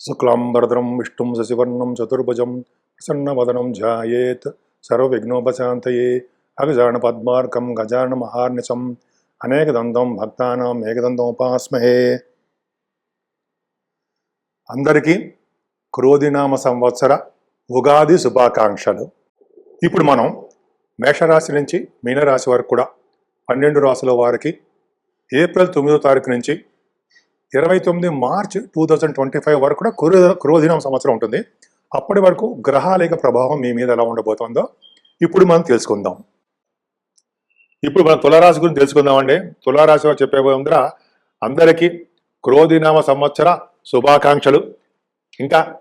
శుక్లాంబరదరం విష్ణుం శశివర్ణం చతుర్భుజం ప్రసన్నవదనం ధ్యాయేత్ సర్వవిఘ్నోపశాంతయే అగజాన పద్మార్కం గజాన మహార్నిశం అనేకదంతం భక్తానాం ఏకదంతం ఉపాస్మహే అందరికీ క్రోధినామ సంవత్సర ఉగాది శుభాకాంక్షలు. ఇప్పుడు మనం మేషరాశి నుంచి మీనరాశి వరకు కూడా పన్నెండు రాశుల వారికి ఏప్రిల్ తొమ్మిదో తారీఖు నుంచి ఇరవై తొమ్మిది March two thousand twenty five వరకు కూడా క్రో క్రోధినం సంవత్సరం ఉంటుంది. అప్పటి వరకు గ్రహాల యొక్క ప్రభావం మీ మీద ఎలా ఉండబోతుందో ఇప్పుడు మనం తెలుసుకుందాం. ఇప్పుడు మనం తులారాశి గురించి తెలుసుకుందామండి. తులారాశి చెప్పే ముందర అందరికీ క్రోధినామ సంవత్సర శుభాకాంక్షలు. ఇంకా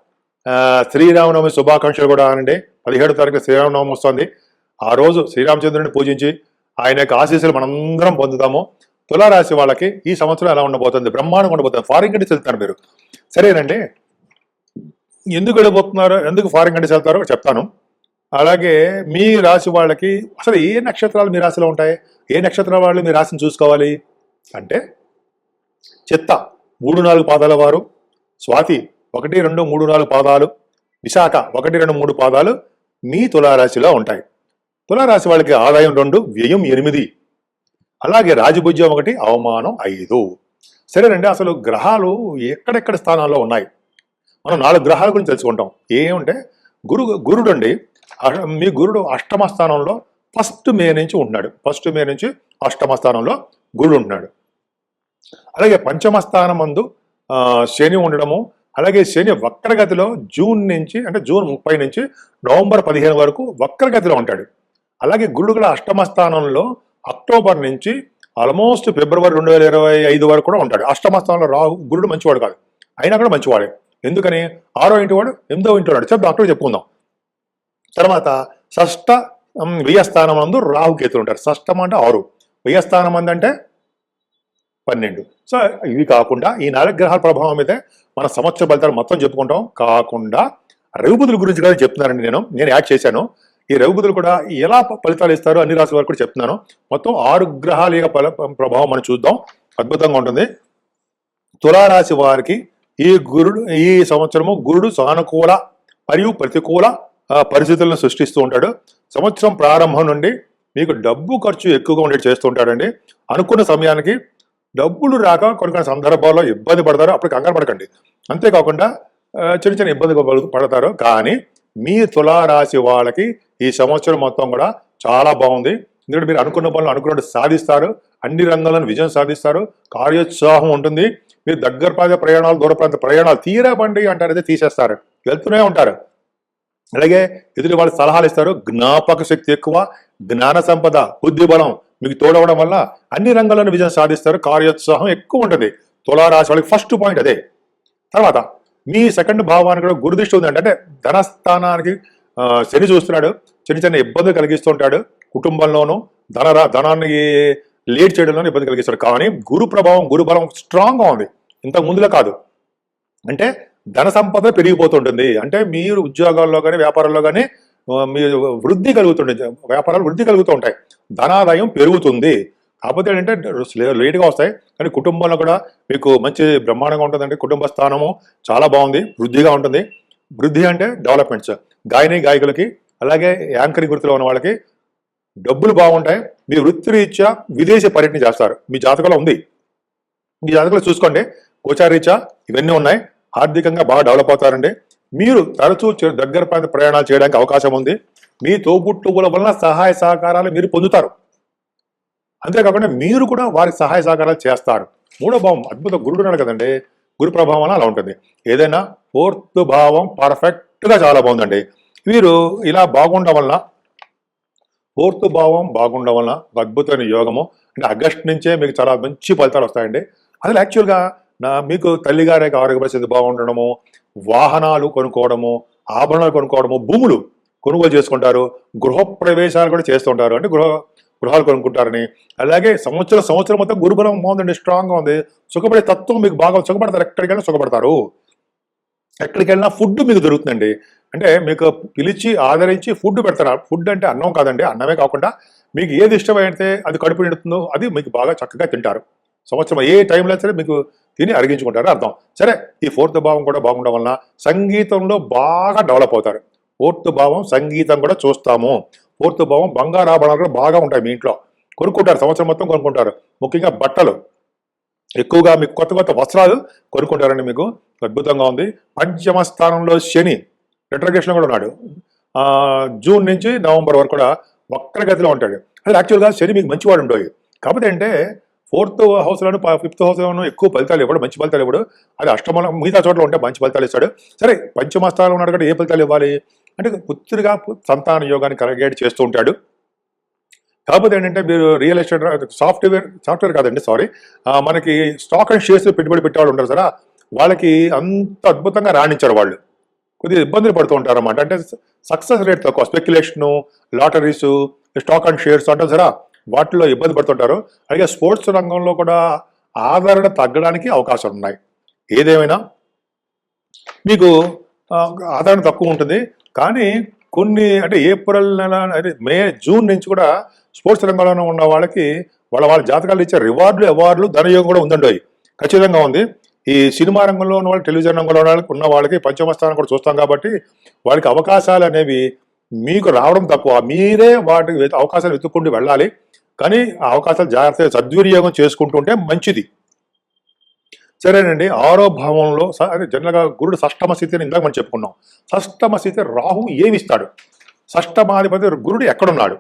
శ్రీరామనవమి శుభాకాంక్షలు కూడా అనండి. పదిహేడు తారీఖు శ్రీరామనవమి వస్తుంది. ఆ రోజు శ్రీరామచంద్రుని పూజించి ఆయన యొక్క ఆశీస్సులు మనందరం పొందుతాము. తులారాశి వాళ్ళకి ఈ సంవత్సరం ఎలా ఉండబోతుంది? బ్రహ్మాండంగా ఉండబోతుంది. ఫారిన్ కంట్రీస్ వెళ్తారు మీరు. సరేనండి. ఎందుకు వెళ్ళబోతున్నారు? ఎందుకు ఫారిన్ కంట్రీస్ వెళ్తారో చెప్తాను. అలాగే మీ రాశి వాళ్ళకి అసలు ఏ నక్షత్రాలు మీ రాశిలో ఉంటాయి? ఏ నక్షత్రాల వాళ్ళు మీ రాశిని చూసుకోవాలి? అంటే చిత్త మూడు నాలుగు పాదాల వారు. స్వాతి ఒకటి రెండు మూడు నాలుగు పాదాలు. విశాఖ ఒకటి రెండు మూడు పాదాలు మీ తులారాశిలో ఉంటాయి. తులారాశి వాళ్ళకి ఆదాయం రెండు వ్యయం ఎనిమిది. అలాగే రాజభుజ్యం ఒకటి అవమానం ఐదు. సరేనండి అసలు గ్రహాలు ఎక్కడెక్కడ స్థానాల్లో ఉన్నాయి? మనం నాలుగు గ్రహాల గురించి తెలుసుకుంటాం. ఏమంటే గురు గురుడు అండి అ- మీ గురుడు అష్టమ స్థానంలో ఫస్ట్ మే నుంచి ఉంటున్నాడు. ఫస్ట్ మే నుంచి అష్టమ స్థానంలో గురుడు ఉంటున్నాడు. అలాగే పంచమ స్థానం మందు శని ఉండడము అలాగే శని వక్రగతిలో జూన్ నుంచి అంటే జూన్ ముప్పై నుంచి నవంబర్ పదిహేను వరకు వక్రగతిలో ఉంటాడు. అలాగే గురుడు కూడా అష్టమ స్థానంలో అక్టోబర్ నుంచి ఆల్మోస్ట్ ఫిబ్రవరి రెండు వేల ఇరవై ఐదు వరకు కూడా ఉంటాడు. అష్టమ స్థానంలో రాహు గురుడు మంచివాడు కాదు. అయినా కూడా మంచివాడే. ఎందుకని? ఆరో ఇంటి వాడు ఎనిమిదో ఇంటి వాడు చెప్తాం అక్కడ చెప్పుకుందాం. తర్వాత షష్ట వ్యయస్థానం అందు రాహుకేతులు ఉంటారు. షష్టం అంటే ఆరు. వ్యయస్థానం అందంటే అంటే పన్నెండు. సో ఇవి కాకుండా ఈ నాలుగు గ్రహాల ప్రభావం మీద మన సంవత్సర ఫలితాలు మొత్తం చెప్పుకుంటాం. కాకుండా రవిబుధుల గురించి కూడా చెప్తున్నానండి నేను. నేను యాడ్ చేశాను. ఈ రవిబుధులు కూడా ఎలా ఫలితాలు ఇస్తారో అన్ని రాశుల వరకు కూడా చెప్తున్నాను. మొత్తం ఆరు గ్రహాల యొక్క ప్రభావం మనం చూద్దాం. అద్భుతంగా ఉంటుంది. తులారాశి వారికి ఈ గురుడు ఈ సంవత్సరము గురుడు సానుకూల మరియు ప్రతికూల పరిస్థితులను సృష్టిస్తూ ఉంటాడు. సంవత్సరం ప్రారంభం నుండి మీకు డబ్బు ఖర్చు ఎక్కువగా ఉండేది చేస్తూ ఉంటాడండి. అనుకున్న సమయానికి డబ్బులు రాక కొన్ని కొన్ని సందర్భాల్లో ఇబ్బంది పడతారు. అప్పుడు కంగారు పడకండి. అంతేకాకుండా చిన్న చిన్న ఇబ్బంది పడతారు. కానీ మీ తులారాశి వాళ్ళకి ఈ సంవత్సరం మొత్తం కూడా చాలా బాగుంది. ఎందుకంటే మీరు అనుకున్న పనులు అనుకున్నట్టు సాధిస్తారు. అన్ని రంగాలను విజయం సాధిస్తారు. కార్యోత్సాహం ఉంటుంది. మీరు దగ్గర ప్రాంత ప్రయాణాలు దూర ప్రాంత ప్రయాణాలు తీరా బండి అంటారు అయితే తీసేస్తారు. వెళ్తూనే ఉంటారు. అలాగే ఎదుటి వాళ్ళు సలహాలు ఇస్తారు. జ్ఞాపక శక్తి ఎక్కువ జ్ఞాన సంపద బుద్ధి బలం మీకు తోడవడం వల్ల అన్ని రంగాల్లోనూ విజయం సాధిస్తారు. కార్యోత్సాహం ఎక్కువ ఉంటుంది. తులారాశి వాళ్ళకి ఫస్ట్ పాయింట్ అదే. తర్వాత మీ సెకండ్ భావానికి కూడా గురుదృష్టి ఉందండి. అంటే ధనస్థానానికి శని చూస్తున్నాడు. చిన్న చిన్న ఇబ్బందులు కలిగిస్తుంటాడు కుటుంబంలోనూ ధన ధనాన్ని లేట్ చేయడంలోనూ ఇబ్బంది కలిగిస్తాడు. కానీ గురు ప్రభావం గురు బలం స్ట్రాంగ్గా ఉంది. ఇంతకు ముందులో కాదు. అంటే ధన సంపద పెరిగిపోతుంటుంది. అంటే మీరు ఉద్యోగాల్లో కానీ వ్యాపారాల్లో కానీ మీరు వృద్ధి కలుగుతుంటుంది. వ్యాపారాలు వృద్ధి కలుగుతూ ఉంటాయి. ధనాదాయం పెరుగుతుంది. కాకపోతే ఏంటంటే లేట్గా వస్తాయి. కానీ కుటుంబంలో కూడా మీకు మంచి బ్రహ్మాండంగా ఉంటుందండి. కుటుంబ స్థానము చాలా బాగుంది. వృద్ధిగా ఉంటుంది. వృద్ధి అంటే డెవలప్మెంట్స్. గాయని గాయకులకి అలాగే యాంకరింగ్ వృత్తిలో ఉన్న వాళ్ళకి డబ్బులు బాగుంటాయి. మీ వృత్తిరీత్యా విదేశీ పర్యటన చేస్తారు. మీ జాతకంలో ఉంది. మీ జాతకంలో చూసుకోండి. గోచారీత్యా ఇవన్నీ ఉన్నాయి. ఆర్థికంగా బాగా డెవలప్ అవుతారండి. మీరు తరచూ దగ్గర ప్రాంత ప్రయాణాలు చేయడానికి అవకాశం ఉంది. మీ తోబుట్టువుల వలన సహాయ సహకారాలు మీరు పొందుతారు. అంతేకాకుండా మీరు కూడా వారికి సహాయ సహకారాలు చేస్తారు. మూడో భావం అద్భుత గురుడు ఉన్నాడు కదండి. గురు ప్రభావం వలన అలా ఉంటుంది. ఏదైనా ఫోర్త్ భావం పర్ఫెక్ట్గా చాలా బాగుందండి. వీరు ఇలా బాగుండడం వలన ఫోర్త్ భావం బాగుండడం వలన అద్భుతమైన యోగము. అంటే ఆగస్ట్ నుంచే మీకు చాలా మంచి ఫలితాలు వస్తాయండి. అసలు యాక్చువల్గా నా మీకు తల్లిగారి ఆరోగ్య పరిస్థితి బాగుండడము వాహనాలు కొనుక్కోవడము ఆభరణాలు కొనుక్కోవడము భూములు కొనుగోలు చేసుకుంటారు గృహ ప్రవేశాలు కూడా చేస్తుంటారు. అంటే గృహ గృహాలు కొనుక్కుంటారని. అలాగే సంవత్సరం సంవత్సరం మొత్తం గురుబలం బాగుందండి స్ట్రాంగ్గా ఉంది. సుఖపడే తత్వం మీకు బాగా సుఖపడతారు. ఎక్కడికైనా సుఖపడతారు. ఎక్కడికి వెళ్ళినా ఫుడ్ మీకు దొరుకుతుందండి. అంటే మీకు పిలిచి ఆదరించి ఫుడ్ పెడతారు? ఫుడ్ అంటే అన్నం కాదండి అన్నమే కాకుండా మీకు ఏది ఇష్టమైతే అది కడుపు నిండుతుందో అది మీకు బాగా చక్కగా తింటారు. సంవత్సరం ఏ టైంలో సరే మీకు తిని అరిగించుకుంటారు అర్థం. సరే ఈ ఫోర్త్ భావం కూడా బాగుండడం వలన సంగీతంలో బాగా డెవలప్ అవుతారు. ఫోర్త్ భావం సంగీతం కూడా చూస్తాము. ఫోర్త్ భావం బంగారాభరణాలు కూడా బాగా ఉంటాయి మీ ఇంట్లో. కొనుక్కుంటారు సంవత్సరం మొత్తం కొనుక్కుంటారు. ముఖ్యంగా బట్టలు. ఎక్కువగా మీకు కొత్త కొత్త వస్త్రాలు కొనుక్కుంటారండి మీకు. అద్భుతంగా ఉంది. పంచమ స్థానంలో శని రిట్రగేషన్ కూడా ఉన్నాడు. జూన్ నుంచి నవంబర్ వరకు కూడా వక్రగతిలో ఉంటాడు. అది యాక్చువల్గా శని మీకు మంచివాడు ఉండవు కాకపోతే అంటే ఫోర్త్ హౌస్లోను ఫిఫ్త్ హౌస్లోను ఎక్కువ ఫలితాలు ఇవ్వడు మంచి ఫలితాలు ఇవ్వడు. అది అష్టమంలో మిగతా చోట్ల ఉంటే మంచి ఫలితాలు ఇస్తాడు. సరే పంచమ స్థానంలో ఉన్నాడు కాబట్టి ఏ ఫలితాలు ఇవ్వాలి? అంటే పుత్రుగా సంతాన యోగాన్ని కరగేట్ చేస్తూ ఉంటాడు. కాకపోతే ఏంటంటే మీరు రియల్ ఎస్టేట్ సాఫ్ట్వేర్ సాఫ్ట్వేర్ కాదండి సారీ. మనకి స్టాక్ అండ్ షేర్స్ పెట్టుబడి పెట్టేవాళ్ళు ఉంటారు సరే వాళ్ళకి అంత అద్భుతంగా రాణించారు వాళ్ళు. కొద్దిగా ఇబ్బందులు పడుతూ ఉంటారు అన్నమాట అంటే సక్సెస్ రేట్ తక్కువ speculation lotteries stock and shares అంటారు సరే వాటిలో ఇబ్బంది పడుతుంటారు. అలాగే స్పోర్ట్స్ రంగంలో కూడా ఆదరణ తగ్గడానికి అవకాశాలు ఉన్నాయి. ఏదేమైనా మీకు ఆదరణ తక్కువ ఉంటుంది. కానీ కొన్ని అంటే ఏప్రిల్ నెల అదే మే జూన్ నుంచి కూడా స్పోర్ట్స్ రంగంలో ఉన్న వాళ్ళకి వాళ్ళ వాళ్ళ జాతకాలు ఇచ్చే రివార్డులు అవార్డులు ధనయోగం కూడా ఉందండి. ఖచ్చితంగా ఉంది. ఈ సినిమా రంగంలో ఉన్న వాళ్ళు టెలివిజన్ రంగంలో ఉన్న వాళ్ళకి ఉన్న వాళ్ళకి పంచమ స్థానం కూడా చూస్తాం కాబట్టి వాళ్ళకి అవకాశాలు అనేవి మీకు రావడం తక్కువ. మీరే వాటికి అవకాశాలు వెతుక్కుంటూ వెళ్ళాలి. కానీ ఆ అవకాశాలు జాగ్రత్తగా సద్వినియోగం చేసుకుంటుంటే మంచిది. సరేనండి ఆరో భావంలో అంటే అదే జనరల్గా గురుడు షష్టమ స్థితిని ఇందాక మనం చెప్పుకున్నాం. షష్టమ స్థితి రాహు ఏమిస్తాడు? షష్టమాధిపతి గురుడు ఎక్కడున్నాడు?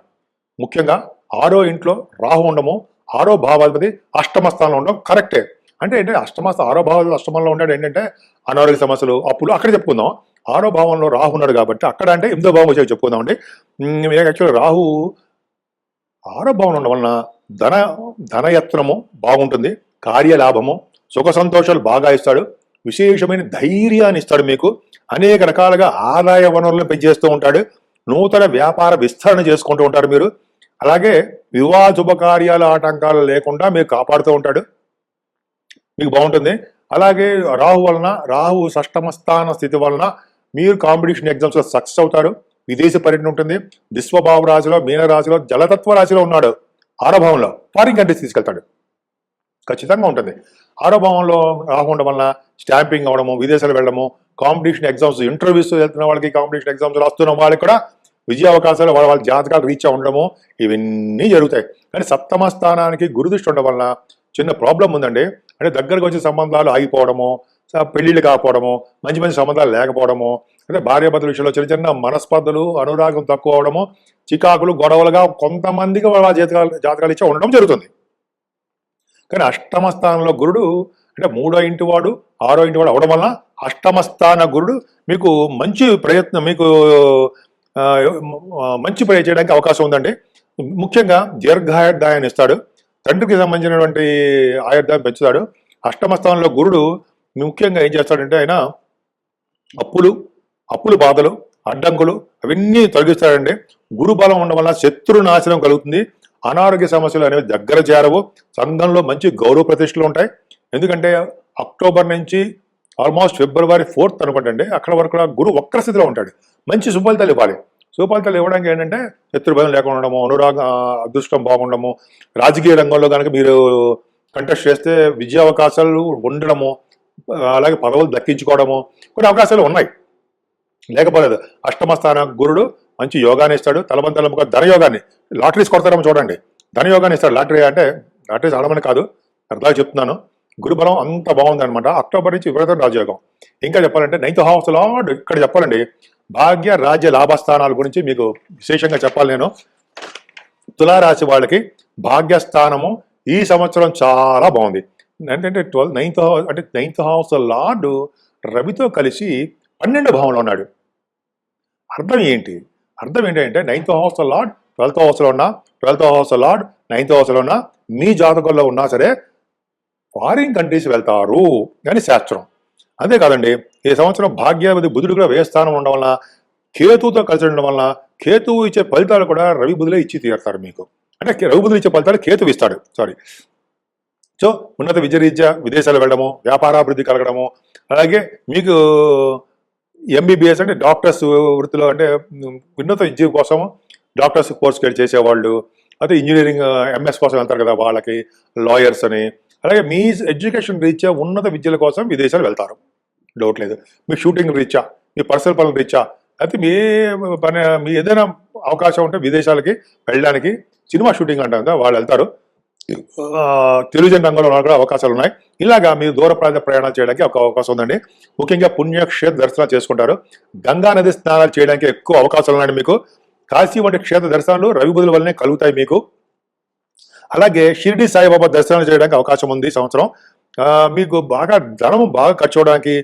ముఖ్యంగా ఆరో ఇంట్లో రాహు ఉండము ఆరో భావాధిపతి అష్టమ స్థానంలో ఉండడం కరెక్టే. అంటే ఏంటంటే అష్టమస్థ ఆరో భావాలు అష్టమంలో ఉన్నాడు ఏంటంటే అనారోగ్య సమస్యలు అప్పులు అక్కడ చెప్పుకుందాం. ఆరో భావంలో రాహు ఉన్నాడు కాబట్టి అక్కడ అంటే ఎనిమిదో భావం వచ్చి చెప్పుకుందాం అండి యాక్చువల్గా రాహు ఆరో భావం ఉండడం వలన ధన ధనయత్నము బాగుంటుంది కార్యలాభము సుఖ సంతోషాలు బాగా ఇస్తాడు. విశేషమైన ధైర్యాన్ని ఇస్తాడు మీకు. అనేక రకాలుగా ఆదాయ వనరులను పెంచేస్తూ ఉంటాడు. నూతన వ్యాపార విస్తరణ చేసుకుంటూ ఉంటారు మీరు. అలాగే వివాహ శుభకార్యాల ఆటంకాలు లేకుండా మీరు కాపాడుతూ ఉంటాడు. మీకు బాగుంటుంది. అలాగే రాహు వలన రాహు షష్టమ స్థాన స్థితి వలన మీరు కాంపిటీషన్ ఎగ్జామ్స్లో సక్సెస్ అవుతారు. విదేశీ పర్యటన ఉంటుంది. విశ్వభావ రాశిలో మీనరాశిలో జలతత్వ రాశిలో ఉన్నాడు. ఆరభావంలో ఫారిన్ కంట్రీస్ తీసుకెళ్తాడు. ఖచ్చితంగా ఉంటుంది. ఆరోభావంలో రాకుండా వల్ల వలన స్టాంపింగ్ అవడము విదేశాలు వెళ్ళడము కాంపిటీషన్ ఎగ్జామ్స్ ఇంటర్వ్యూస్ వెళ్తున్న వాళ్ళకి కాంపిటీషన్ ఎగ్జామ్స్ రాస్తున్న వాళ్ళకి కూడా విజయ అవకాశాలు వాళ్ళ వాళ్ళ జాతకాలు రీచ్ ఉండడము ఇవన్నీ జరుగుతాయి. కానీ సప్తమ స్థానానికి గురుదృష్టి ఉండడం వలన చిన్న ప్రాబ్లం ఉందండి. అంటే దగ్గరకు వచ్చే సంబంధాలు ఆగిపోవడము పెళ్ళిళ్ళు కాకపోవడము మంచి మంచి సంబంధాలు లేకపోవడము అంటే భార్యాభర్తల విషయంలో చిన్న చిన్న మనస్పర్ధలు అనురాగం తక్కువ అవడము చికాకులు గొడవలుగా కొంతమందికి వాళ్ళ జాతకాలు జాతకాలు ఇచ్చి ఉండడం జరుగుతుంది. కానీ అష్టమ స్థానంలో గురుడు అంటే మూడో ఇంటి వాడు ఆరో ఇంటి వాడు అవడం వలన అష్టమ స్థాన గురుడు మీకు మంచి ప్రయత్నం మీకు మంచి ప్రయ చేయడానికి అవకాశం ఉందండి. ముఖ్యంగా దీర్ఘాయుర్దాయాన్ని ఇస్తాడు. తండ్రికి సంబంధించినటువంటి ఆయుర్దాయం పెంచుతాడు. అష్టమ స్థానంలో గురుడు ముఖ్యంగా ఏం చేస్తాడంటే ఆయన అప్పులు అప్పులు బాధలు అడ్డంకులు అవన్నీ తొలగిస్తాడండి. గురు బలం ఉండడం వల్ల శత్రు నాశనం కలుగుతుంది. అనారోగ్య సమస్యలు అనేవి దగ్గర చేరవు. సంఘంలో మంచి గౌరవ ప్రతిష్టలు ఉంటాయి. ఎందుకంటే అక్టోబర్ నుంచి ఆల్మోస్ట్ ఫిబ్రవరి ఫోర్త్ అనుకుంటండి అక్కడ వరకు గురువు గురు వక్ర స్థితిలో ఉంటాడు. మంచి సుఫలితాలు ఇవ్వాలి. సుఫలితాలు ఇవ్వడానికి ఏంటంటే శత్రుభయం లేకుండా ఉండడము అనురాగ అదృష్టం బాగుండము రాజకీయ రంగంలో కనుక మీరు కంటెస్ట్ చేస్తే విజయ అవకాశాలు ఉండడము అలాగే పదవులు దక్కించుకోవడము కొన్ని అవకాశాలు ఉన్నాయి. లేకపోలేదు. అష్టమ స్థాన గురుడు మంచి యోగాన్ని ఇస్తాడు. తలబంతలముగా ధనయోగాన్ని లాటరీస్ కొడతారేమో చూడండి. ధనయోగాన్ని ఇస్తాడు. లాటరీ అంటే లాటరీస్ ఆడమని కాదు. అర్థాలు చెప్తున్నాను. గురుబలం అంత బాగుందనమాట అక్టోబర్ నుంచి విపరీతం రాజయోగం. ఇంకా చెప్పాలంటే నైన్త్ హౌస్లో ఇక్కడ చెప్పాలండి. భాగ్య రాజ్య లాభస్థానాల గురించి మీకు విశేషంగా చెప్పాలి నేను. తులారాశి వాళ్ళకి భాగ్యస్థానము ఈ సంవత్సరం చాలా బాగుంది. ఏంటంటే ట్వెల్వ్ నైన్త్ హౌస్ అంటే నైన్త్ హౌస్ లార్డు రవితో కలిసి పన్నెండు భావంలో ఉన్నాడు. అర్థం ఏంటి? అర్థం ఏంటంటే నైన్త్ హౌస్లో లార్డ్ ట్వెల్త్ హౌస్లో ఉన్నా ట్వెల్త్ హౌస్లో లార్డ్ నైన్త్ హౌస్లో ఉన్నా మీ జాతకంలో ఉన్నా సరే ఫారిన్ కంట్రీస్ వెళ్తారు అని శాస్త్రం. అంతేకాదండి ఈ సంవత్సరం భాగ్యావతి బుధుడు కూడా వ్యయ స్థానం ఉండడం వలన కేతువుతో కలిసి ఉండడం వలన కేతువు ఇచ్చే ఫలితాలు కూడా రవి బుధులే ఇచ్చి తీరుతారు మీకు. అంటే రవి బుధులు ఇచ్చే ఫలితాలు కేతువు ఇస్తాడు. సారీ సో ఉన్నత విద్య రీత్యా విదేశాలు వెళ్ళడము వ్యాపారాభివృద్ధి కలగడము అలాగే మీకు ఎంబీబీఎస్ అంటే డాక్టర్స్ వృత్తిలో అంటే ఉన్నత విద్య కోసం డాక్టర్స్ కోర్స్ చేసేవాళ్ళు. అయితే ఇంజనీరింగ్ ఎంఎస్ కోసం వెళ్తారు కదా వాళ్ళకి లాయర్స్ అని. అలాగే మీ ఎడ్యుకేషన్ రీత్యా ఉన్నత విద్యల కోసం విదేశాలు వెళ్తారు. డౌట్ లేదు. మీ షూటింగ్ రీత్యా మీ పర్సనల్ పనుల రీత్యా అయితే మీ పని మీ ఏదైనా అవకాశం ఉంటే విదేశాలకి వెళ్ళడానికి సినిమా షూటింగ్ అంటారు కదా వాళ్ళు వెళ్తారు. ఆ, తెలుగు రంగంలో కూడా అవకాశాలు ఉన్నాయి. ఇలాగా మీరు దూర ప్రాంత ప్రయాణాలు చేయడానికి ఒక అవకాశం ఉందండి. ముఖ్యంగా పుణ్యక్షేత్ర దర్శనాలు చేసుకుంటారు. గంగా నది స్నానాలు చేయడానికి ఎక్కువ అవకాశాలు ఉన్నాయి మీకు. కాశీ వంటి క్షేత్ర దర్శనాలు రవి బుధుల వల్లనే కలుగుతాయి మీకు. అలాగే షిరిడి సాయిబాబా దర్శనాలు చేయడానికి అవకాశం ఉంది సంవత్సరం. మీకు బాగా ధనము బాగా ఖర్చు అవడానికి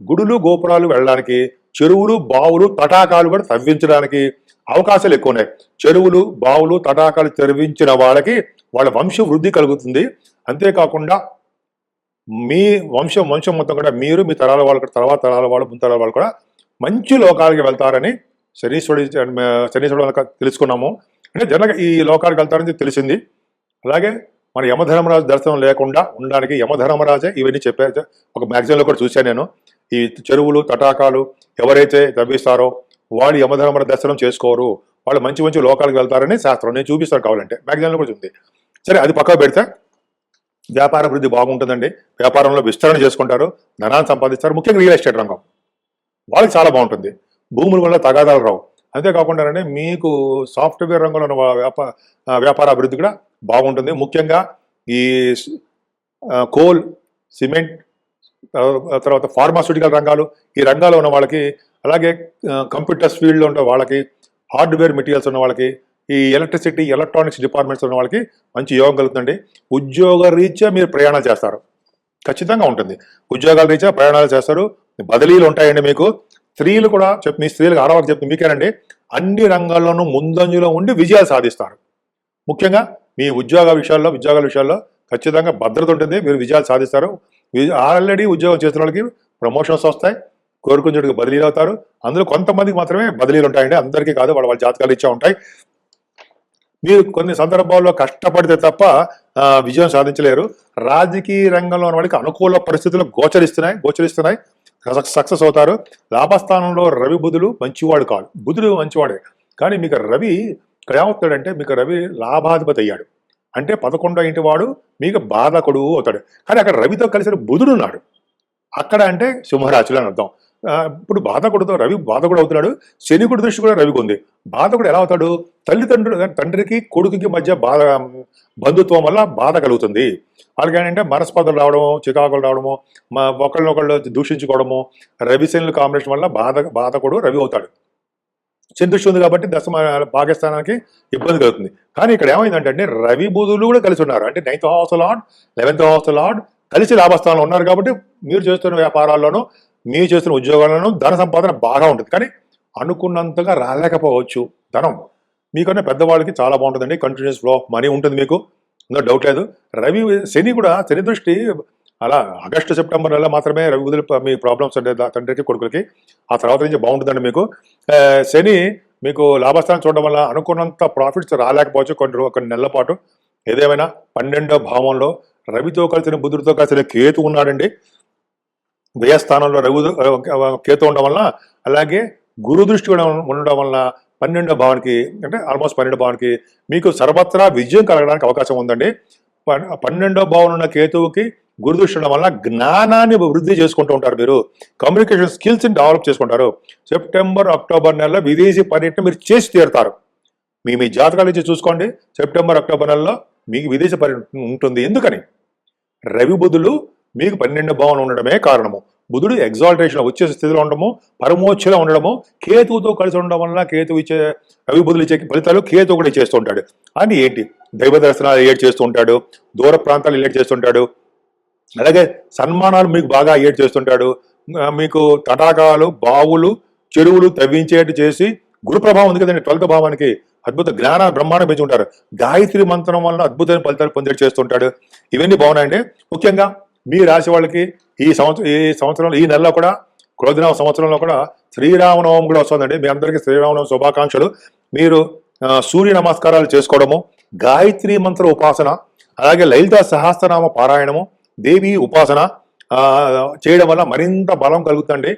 గుడులు గోపురాలు వెళ్ళడానికి చెరువులు బావులు తటాకాలు కూడా తవ్వించడానికి అవకాశాలు ఎక్కువ ఉన్నాయి చెరువులు బావులు తటాకాలు తెరవించిన వాళ్ళకి వాళ్ళ వంశ వృద్ధి కలుగుతుంది. అంతేకాకుండా మీ వంశం వంశం మొత్తం కూడా మీరు మీ తరాల వాళ్ళు కూడా తర్వాత తరాల వాళ్ళు ముందు తరాల వాళ్ళు కూడా మంచి లోకాలకి వెళ్తారని శనీశ్వరుడి శనీశ్వరుడు తెలుసుకున్నాము. అంటే జనరల్గా ఈ లోకాలకు వెళ్తారని తెలిసింది. అలాగే మన యమధర్మరాజు దర్శనం లేకుండా ఉండడానికి యమధర్మరాజే ఇవన్నీ చెప్పే ఒక మ్యాగజైన్లో కూడా చూశాను నేను. ఈ చెరువులు తటాకాలు ఎవరైతే తవ్విస్తారో వాళ్ళు యమధర్మర దర్శనం చేసుకోరు. వాళ్ళు మంచి మంచి లోకాలకు వెళ్తారని శాస్త్రం నేను చూపిస్తాను కావాలంటే. మ్యాగజైన్లో కూడా ఉంది. సరే అది పక్కకు పెడితే వ్యాపార అభివృద్ధి బాగుంటుందండి. వ్యాపారంలో విస్తరణ చేసుకుంటారు. ధనాన్ని సంపాదిస్తారు. ముఖ్యంగా రియల్ ఎస్టేట్ రంగం. వాళ్ళకి చాలా బాగుంటుంది. భూముల వల్ల తగాదాలు రావు. అంతేకాకుండా మీకు సాఫ్ట్వేర్ రంగంలో ఉన్న వ్యాపార అభివృద్ధి కూడా బాగుంటుంది. ముఖ్యంగా ఈ కోల్ సిమెంట్ తర్వాత ఫార్మాస్యూటికల్ రంగాలు ఈ రంగాల్లో ఉన్న వాళ్ళకి అలాగే కంప్యూటర్స్ ఫీల్డ్లో ఉన్న వాళ్ళకి హార్డ్వేర్ మెటీరియల్స్ ఉన్న వాళ్ళకి ఈ ఎలక్ట్రిసిటీ ఎలక్ట్రానిక్స్ డిపార్ట్మెంట్స్ ఉన్న వాళ్ళకి మంచి యోగం కలుగుతుందండి. ఉద్యోగ రీత్యా మీరు ప్రయాణాలు చేస్తారు. ఖచ్చితంగా ఉంటుంది. ఉద్యోగాల రీత్యా ప్రయాణాలు చేస్తారు. బదిలీలు ఉంటాయండి మీకు. స్త్రీలు కూడా చెప్ మీ స్త్రీలకు ఆడవాళ్ళకి చెప్తే మీకేనండి? అన్ని రంగాల్లోనూ ముందంజలో ఉండి విజయాలు సాధిస్తారు. ముఖ్యంగా మీ ఉద్యోగ విషయాల్లో ఉద్యోగాల విషయాల్లో ఖచ్చితంగా భద్రత ఉంటుంది మీరు విజయాలు సాధిస్తారు. ఆల్రెడీ ఉద్యోగం చేసిన వాళ్ళకి ప్రమోషన్స్ వస్తాయి కోరుకునేటికి బదిలీలు అవుతారు. అందులో కొంతమందికి మాత్రమే బదిలీలు ఉంటాయండి అందరికీ కాదు వాళ్ళ వాళ్ళ జాతకాలు ఇచ్చా ఉంటాయి. మీరు కొన్ని సందర్భాల్లో కష్టపడితే తప్ప ఆ, విజయం సాధించలేరు. రాజకీయ రంగంలో ఉన్న వాళ్ళకి అనుకూల పరిస్థితులు గోచరిస్తున్నాయి గోచరిస్తున్నాయి. సక్సెస్ అవుతారు. లాభస్థానంలో రవి బుధులు మంచివాడు కాదు. బుధుడు మంచివాడే. కానీ మీకు రవి ఏమవుతాడంటే మీకు రవి లాభాధిపతి అయ్యాడు. అంటే పదకొండో ఇంటి వాడు మీకు బాధకుడు అవుతాడు. కానీ అక్కడ రవితో కలిసిన బుధుడు ఉన్నాడు. అక్కడ అంటే సింహరాశులు అని అర్థం. ఇప్పుడు బాధకుడుతో రవి బాధకుడు అవుతున్నాడు. శనికుడి దృష్టి కూడా రవికి ఉంది. బాధకుడు ఎలా అవుతాడు? తల్లిదండ్రులు తండ్రికి కొడుకుకి మధ్య బాధ బంధుత్వం వల్ల బాధ కలుగుతుంది. అలాగే ఏంటంటే మనస్పర్ధలు రావడము చికాకులు రావడము మా ఒకళ్ళనొకళ్ళు దూషించుకోవడము రవి శనులు కాంబినేషన్ వల్ల బాధ బాధకుడు రవి అవుతాడు. శని దృష్టి ఉంది కాబట్టి దశమ భాగ్యస్థానానికి ఇబ్బంది కలుగుతుంది. కానీ ఇక్కడ ఏమైందంటే రవి బుధులు కూడా కలిసి ఉన్నారు. అంటే ninth house lord eleventh house lord కలిసి లాభస్థానంలో ఉన్నారు కాబట్టి మీరు చేస్తున్న వ్యాపారాల్లోనూ మీరు చేస్తున్న ఉద్యోగాలను ధన సంపాదన బాగా ఉంటుంది. కానీ అనుకున్నంతగా రాలేకపోవచ్చు ధనం. మీకన్నా పెద్దవాళ్ళకి చాలా బాగుంటుందండి. కంటిన్యూస్ ఫ్లో మనీ ఉంటుంది మీకు. ఇంకా డౌట్ లేదు. రవి శని కూడా శని దృష్టి అలా ఆగస్టు సెప్టెంబర్ నెల మాత్రమే రవి బుధులు మీ ప్రాబ్లమ్స్ అంటే తండ్రికి కొడుకులకి ఆ తర్వాత నుంచి బాగుంటుందండి మీకు. శని మీకు లాభస్థానం చూడడం వల్ల అనుకున్నంత ప్రాఫిట్స్ రాలేకపోవచ్చు. కొన్ని కొన్ని నెలల పాటు. ఏదేమైనా పన్నెండో భావంలో రవితో కలిసిన బుధుడితో కలిసిన కేతు ఉన్నాడండి. వ్యయస్థానంలో రఘు కేతు ఉండడం వలన అలాగే గురు దృష్టి కూడా ఉండడం వలన పన్నెండో భావానికి అంటే ఆల్మోస్ట్ పన్నెండో భావానికి మీకు సర్వత్రా విజయం కలగడానికి అవకాశం ఉందండి. పన్- పన్నెండో భావం ఉన్న కేతువుకి గురు దృష్టి ఉండడం వల్ల జ్ఞానాన్ని వృద్ధి చేసుకుంటూ ఉంటారు మీరు. కమ్యూనికేషన్ స్కిల్స్ని డెవలప్ చేసుకుంటారు. సెప్టెంబర్ అక్టోబర్ నెలలో విదేశీ పర్యటన మీరు చేసి తీరుతారు. మీ మీ జాతకాల నుంచి చూసుకోండి. సెప్టెంబర్ అక్టోబర్ నెలలో మీకు విదేశీ పర్యటన ఉంటుంది. ఎందుకని? రవి బుధులు మీకు పన్నెండు భావన ఉండడమే కారణము. బుధుడు ఎగ్జాల్టేషన్ వచ్చే స్థితిలో ఉండడము పరమోచ్చలో ఉండడము కేతువుతో కలిసి ఉండడం వల్ల కేతు ఇచ్చే రవి బుధులు ఇచ్చే ఫలితాలు కేతు కూడా చేస్తూ ఉంటాడు. అని ఏంటి? దైవ దర్శనాలు ఏడ్ చేస్తూ ఉంటాడు దూర ప్రాంతాలు ఏడ్ చేస్తుంటాడు అలాగే సన్మానాలు మీకు బాగా ఏడ్ చేస్తుంటాడు మీకు తటాకాలు బావులు చెరువులు తవ్వించేట్టు చేసి గురు ప్రభావం ఉంది కదండి ట్వెల్త్ భావానికి అద్భుత జ్ఞాన బ్రహ్మాండం పెంచి ఉంటారు. గాయత్రి మంత్రం వల్ల అద్భుతమైన ఫలితాలు పొందేటి చేస్తుంటాడు ఇవన్నీ బాగున్నాయండి. ముఖ్యంగా మీ రాశి వాళ్ళకి ఈ సంవత్సరం ఈ సంవత్సరంలో ఈ నెలలో కూడా క్రోధినామ సంవత్సరంలో కూడా శ్రీరామనవమి కూడా వస్తుందండి. మీ అందరికీ శ్రీరామనవమి శుభాకాంక్షలు. మీరు సూర్య నమస్కారాలు చేసుకోవడము గాయత్రి మంత్ర ఉపాసన అలాగే లలిత సహస్రనామ పారాయణము దేవి ఉపాసన చేయడం వల్ల మరింత బలం కలుగుతుంది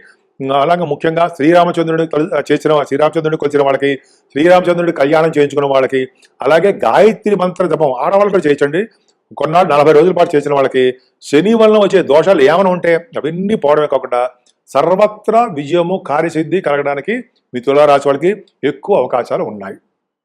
అలాగే ముఖ్యంగా శ్రీరామచంద్రుడు చేసిన శ్రీరామచంద్రుడు కొలిచిన వాళ్ళకి శ్రీరామచంద్రుడి కళ్యాణం చేయించుకున్న వాళ్ళకి అలాగే గాయత్రి మంత్ర జపం ఆడవాళ్ళు కూడా చేయించండి. కొన్నాళ్ళు నలభై రోజుల పాటు చేసిన వాళ్ళకి శని వలన వచ్చే దోషాలు ఏమైనా ఉంటే అవన్నీ పోవడమే కాకుండా సర్వత్రా విజయము కార్యసిద్ధి కలగడానికి మీ తులారాశి వాళ్ళకి ఎక్కువ అవకాశాలు ఉన్నాయి.